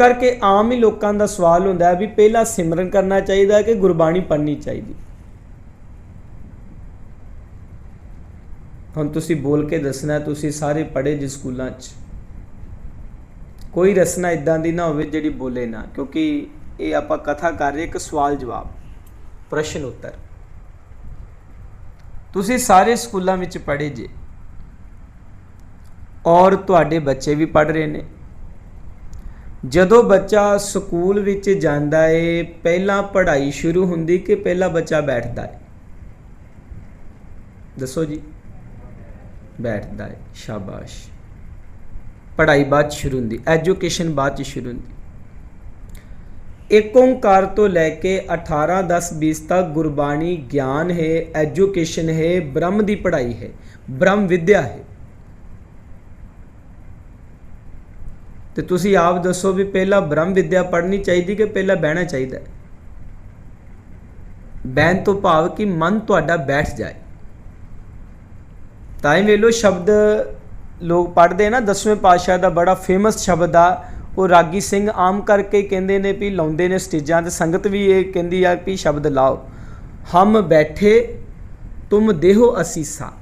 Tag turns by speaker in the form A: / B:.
A: ਕਰਕੇ ਆਮ ਹੀ ਲੋਕਾਂ ਦਾ ਸਵਾਲ ਹੁੰਦਾ ਹੈ ਵੀ ਪਹਿਲਾਂ ਸਿਮਰਨ ਕਰਨਾ ਚਾਹੀਦਾ ਹੈ ਕਿ ਗੁਰਬਾਣੀ ਪੜ੍ਹਨੀ ਚਾਹੀਦੀ? ਹੁਣ ਤੁਸੀਂ ਬੋਲ ਕੇ ਦੱਸਣਾ, ਤੁਸੀਂ ਸਾਰੇ ਪੜ੍ਹੇ ਜੀ ਸਕੂਲਾਂ 'ਚ। ਕੋਈ ਰਸਨਾ ਇਦਾਂ ਦੀ ਨਾ ਹੋਵੇ ਜਿਹੜੀ ਬੋਲੇ ਨਾ, ਕਿਉਂਕਿ ਇਹ ਆਪਾਂ ਕਥਾ ਕਰ ਰਹੇ, ਇੱਕ ਸਵਾਲ ਜਵਾਬ। ਪ੍ਰਸ਼ਨ ਉੱਤਰ। ਤੁਸੀਂ ਸਾਰੇ ਸਕੂਲਾਂ ਵਿੱਚ ਪੜ੍ਹੇ ਜੇ। ਔਰ ਤੁਹਾਡੇ ਬੱਚੇ ਵੀ ਪੜ੍ਹ ਰਹੇ ਨੇ। ਜਦੋਂ ਬੱਚਾ ਸਕੂਲ ਵਿੱਚ ਜਾਂਦਾ ਏ, ਪਹਿਲਾਂ ਪੜ੍ਹਾਈ ਸ਼ੁਰੂ ਹੁੰਦੀ ਕਿ ਪਹਿਲਾਂ ਬੱਚਾ ਬੈਠਦਾ ਏ? ਦੱਸੋ ਜੀ। ਬੈਠਦਾ ਹੈ ਸ਼ਾਬਾਸ਼। ਪੜ੍ਹਾਈ ਬਾਅਦ 'ਚ ਸ਼ੁਰੂ ਹੁੰਦੀ, ਐਜੂਕੇਸ਼ਨ ਬਾਅਦ ਚ ਸ਼ੁਰੂ ਹੁੰਦੀ। ਇੱਕ ਓੰਕਾਰ ਤੋਂ ਲੈ ਕੇ 18 10 20 ਤੱਕ ਗੁਰਬਾਣੀ ਗਿਆਨ ਹੈ, ਐਜੂਕੇਸ਼ਨ ਹੈ, ਬ੍ਰਹਮ ਦੀ ਪੜ੍ਹਾਈ ਹੈ, ਬ੍ਰਹਮ ਵਿਦਿਆ ਹੈ। ਤੇ ਤੁਸੀਂ ਆਪ ਦੱਸੋ ਵੀ ਪਹਿਲਾਂ ਬ੍ਰਹਮ ਵਿਦਿਆ ਪੜ੍ਹਨੀ ਚਾਹੀਦੀ ਕਿ ਪਹਿਲਾਂ ਬਹਿਣਾ ਚਾਹੀਦਾ ਬਹਿਣ ਤੋਂ ਭਾਵ ਕਿ ਮਨ ਤੁਹਾਡਾ ਬੈਠ ਜਾਏ। ਤਾਂ ਹੀ ਵੇਲੋ ਸ਼ਬਦ ਲੋਕ ਪੜ੍ਹਦੇ ਨਾ, ਦਸਵੇਂ ਪਾਤਸ਼ਾਹ ਦਾ ਬੜਾ ਫੇਮਸ ਸ਼ਬਦ ਆ। ਉਹ ਰਾਗੀ ਸਿੰਘ ਆਮ ਕਰਕੇ ਕਹਿੰਦੇ ਨੇ ਵੀ ਲਾਉਂਦੇ ਨੇ ਸਟੇਜਾਂ ਤੇ, ਸੰਗਤ ਵੀ ਇਹ ਕਹਿੰਦੀ ਆ ਵੀ ਸ਼ਬਦ ਲਾਓ। ਹਮ ਬੈਠੇ, ਤੁਮ ਦੇਹੋ ਅਸੀਸਾ।